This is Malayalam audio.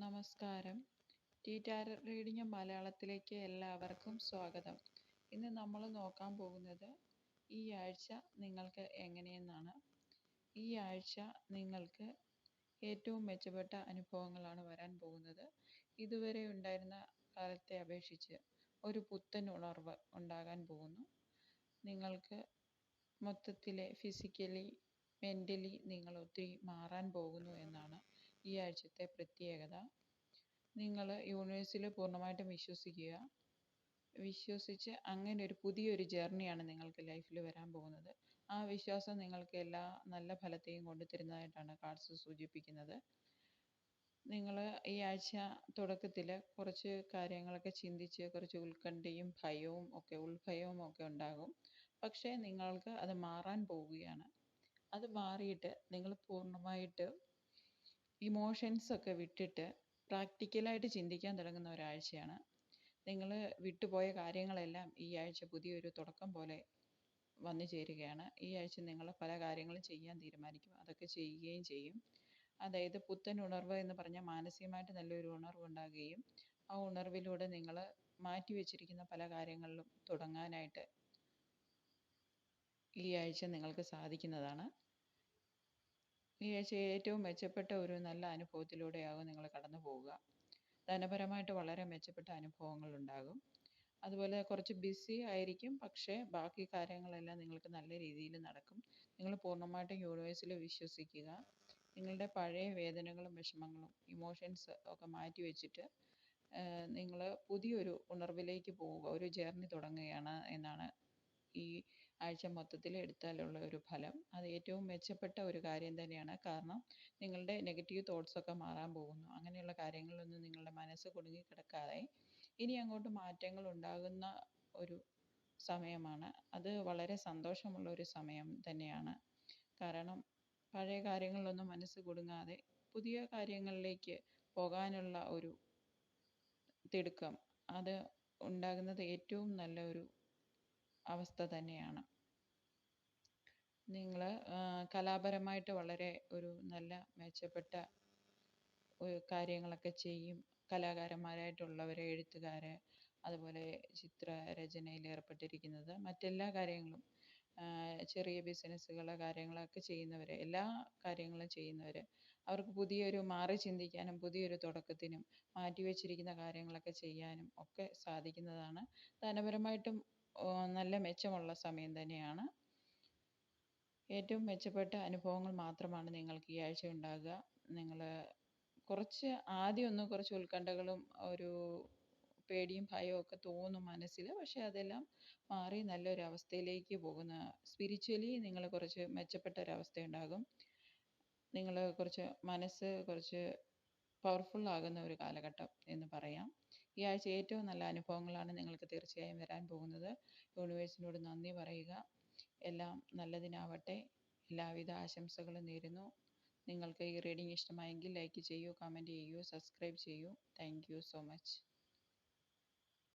നമസ്കാരം. ടി ടാരറ്റ് റീഡിംഗ് മലയാളത്തിലേക്ക് എല്ലാവർക്കും സ്വാഗതം. ഇന്ന് നമ്മൾ നോക്കാൻ പോകുന്നത് ഈ ആഴ്ച നിങ്ങൾക്ക് എങ്ങനെയെന്നാണ്. ഈ ആഴ്ച നിങ്ങൾക്ക് ഏറ്റവും മെച്ചപ്പെട്ട അനുഭവങ്ങളാണ് വരാൻ പോകുന്നത്. ഇതുവരെ ഉണ്ടായിരുന്ന കാലത്തെ അപേക്ഷിച്ച് ഒരു പുത്തൻ ഉണർവ് ഉണ്ടാകാൻ പോകുന്നു. നിങ്ങൾക്ക് മൊത്തത്തിലെ ഫിസിക്കലി മെന്റലി നിങ്ങൾ ഒത്തിരി മാറാൻ പോകുന്നു എന്നാണ് ഈ ആഴ്ചത്തെ പ്രത്യേകത. നിങ്ങൾ യൂണിവേഴ്സിൽ പൂർണമായിട്ടും വിശ്വസിക്കുക. വിശ്വസിച്ച് അങ്ങനെ ഒരു പുതിയൊരു ജേർണിയാണ് നിങ്ങൾക്ക് ലൈഫിൽ വരാൻ പോകുന്നത്. ആ വിശ്വാസം നിങ്ങൾക്ക് എല്ലാ നല്ല ഫലത്തെയും കൊണ്ടുതരുന്നതായിട്ടാണ് കാർഡ്സ് സൂചിപ്പിക്കുന്നത്. നിങ്ങൾ ഈ ആഴ്ച തുടക്കത്തിൽ കുറച്ച് കാര്യങ്ങളൊക്കെ ചിന്തിച്ച് കുറച്ച് ഉത്കണ്ഠയും ഭയവും ഒക്കെ ഉൾഭയവും ഒക്കെ ഉണ്ടാകും. പക്ഷേ നിങ്ങൾക്ക് അത് മാറാൻ പോവുകയാണ്. അത് മാറിയിട്ട് നിങ്ങൾ പൂർണമായിട്ട് ഇമോഷൻസ് ഒക്കെ വിട്ടിട്ട് പ്രാക്ടിക്കലായിട്ട് ചിന്തിക്കാൻ തുടങ്ങുന്ന ഒരാഴ്ചയാണ്. നിങ്ങൾ വിട്ടുപോയ കാര്യങ്ങളെല്ലാം ഈ ആഴ്ച പുതിയൊരു തുടക്കം പോലെ വന്നു ചേരുകയാണ്. ഈ ആഴ്ച നിങ്ങൾ പല കാര്യങ്ങളും ചെയ്യാൻ തീരുമാനിക്കും. അതൊക്കെ ചെയ്യുകയും ചെയ്യും. അതായത് പുത്തൻ ഉണർവ് എന്ന് പറഞ്ഞാൽ മാനസികമായിട്ട് നല്ലൊരു ഉണർവ് ഉണ്ടാകുകയും ആ ഉണർവിലൂടെ നിങ്ങൾ മാറ്റി വെച്ചിരിക്കുന്ന പല കാര്യങ്ങളിലും തുടങ്ങാനായിട്ട് ഈ ആഴ്ച നിങ്ങൾക്ക് സാധിക്കുന്നതാണ്. ഈ ആഴ്ച ഏറ്റവും മെച്ചപ്പെട്ട ഒരു നല്ല അനുഭവത്തിലൂടെയാകും നിങ്ങൾ കടന്നു പോവുക. ധനപരമായിട്ട് വളരെ മെച്ചപ്പെട്ട അനുഭവങ്ങൾ ഉണ്ടാകും. അതുപോലെ കുറച്ച് ബിസി ആയിരിക്കും പക്ഷേ ബാക്കി കാര്യങ്ങളെല്ലാം നിങ്ങൾക്ക് നല്ല രീതിയിൽ നടക്കും. നിങ്ങൾ പൂർണമായിട്ടും യൂണിവേഴ്സിൽ വിശ്വസിക്കുക. നിങ്ങളുടെ പഴയ വേദനകളും വിഷമങ്ങളും ഇമോഷൻസ് ഒക്കെ മാറ്റി വെച്ചിട്ട് നിങ്ങൾ പുതിയൊരു ഉണർവിലേക്ക് പോവുക. ഒരു ജേർണി തുടങ്ങുകയാണ് എന്നാണ് ഈ ആഴ്ച മൊത്തത്തിൽ എടുത്താലുള്ള ഒരു ഫലം. അത് ഏറ്റവും മെച്ചപ്പെട്ട ഒരു കാര്യം തന്നെയാണ്. കാരണം നിങ്ങളുടെ നെഗറ്റീവ് തോട്ട്സൊക്കെ മാറാൻ പോകുന്നു. അങ്ങനെയുള്ള കാര്യങ്ങളിലൊന്നും നിങ്ങളുടെ മനസ്സ് കുടുങ്ങി കിടക്കാതെ ഇനി അങ്ങോട്ട് മാറ്റങ്ങൾ ഉണ്ടാകുന്ന ഒരു സമയമാണ്. അത് വളരെ സന്തോഷമുള്ള ഒരു സമയം തന്നെയാണ്. കാരണം പഴയ കാര്യങ്ങളിലൊന്നും മനസ്സ് കുടുങ്ങാതെ പുതിയ കാര്യങ്ങളിലേക്ക് പോകാനുള്ള ഒരു തിടുക്കം അത് ഉണ്ടാകുന്നത് ഏറ്റവും നല്ല ഒരു അവസ്ഥ തന്നെയാണ്. നിങ്ങൾ കലാപരമായിട്ട് വളരെ ഒരു നല്ല മെച്ചപ്പെട്ട കാര്യങ്ങളൊക്കെ ചെയ്യും. കലാകാരന്മാരായിട്ടുള്ളവരെ എഴുത്തുകാര് അതുപോലെ ചിത്രരചനയിൽ ഏർപ്പെട്ടിരിക്കുന്നത് മറ്റെല്ലാ കാര്യങ്ങളും ചെറിയ ബിസിനസ്സുകൾ കാര്യങ്ങളൊക്കെ ചെയ്യുന്നവർ എല്ലാ കാര്യങ്ങളും ചെയ്യുന്നവർ അവർക്ക് പുതിയൊരു മാറി ചിന്തിക്കാനും പുതിയൊരു തുടക്കത്തിനും മാറ്റിവെച്ചിരിക്കുന്ന കാര്യങ്ങളൊക്കെ ചെയ്യാനും ഒക്കെ സാധിക്കുന്നതാണ്. ധനപരമായിട്ടും നല്ല മെച്ചമുള്ള സമയം തന്നെയാണ്. ഏറ്റവും മെച്ചപ്പെട്ട അനുഭവങ്ങൾ മാത്രമാണ് നിങ്ങൾക്ക് ഈ ആഴ്ച ഉണ്ടാകുക. നിങ്ങൾ കുറച്ച് ആദ്യം ഒന്ന് കുറച്ച് ഉത്കണ്ഠകളും ഒരു പേടിയും ഭയവും ഒക്കെ തോന്നും മനസ്സിൽ. പക്ഷേ അതെല്ലാം മാറി നല്ലൊരു അവസ്ഥയിലേക്ക് പോകുന്ന സ്പിരിച്വലി നിങ്ങൾ കുറച്ച് മെച്ചപ്പെട്ട ഒരവസ്ഥ ഉണ്ടാകും. നിങ്ങൾ കുറച്ച് മനസ്സ് കുറച്ച് പവർഫുൾ ആകുന്ന ഒരു കാലഘട്ടം എന്ന് പറയാം. ഈ ആഴ്ച ഏറ്റവും നല്ല അനുഭവങ്ങളാണ് നിങ്ങൾക്ക് തീർച്ചയായും വരാൻ പോകുന്നത്. യൂണിവേഴ്സിനോട് നന്ദി പറയുക. എല്ലാം നല്ലതിനാവട്ടെ. എല്ലാവിധ ആശംസകളും നേരുന്നു. നിങ്ങൾക്ക് ഈ റീഡിംഗ് ഇഷ്ടമായെങ്കിൽ ലൈക്ക് ചെയ്യൂ കമന്റ് ചെയ്യൂ സബ്സ്ക്രൈബ് ചെയ്യൂ. Thank so much.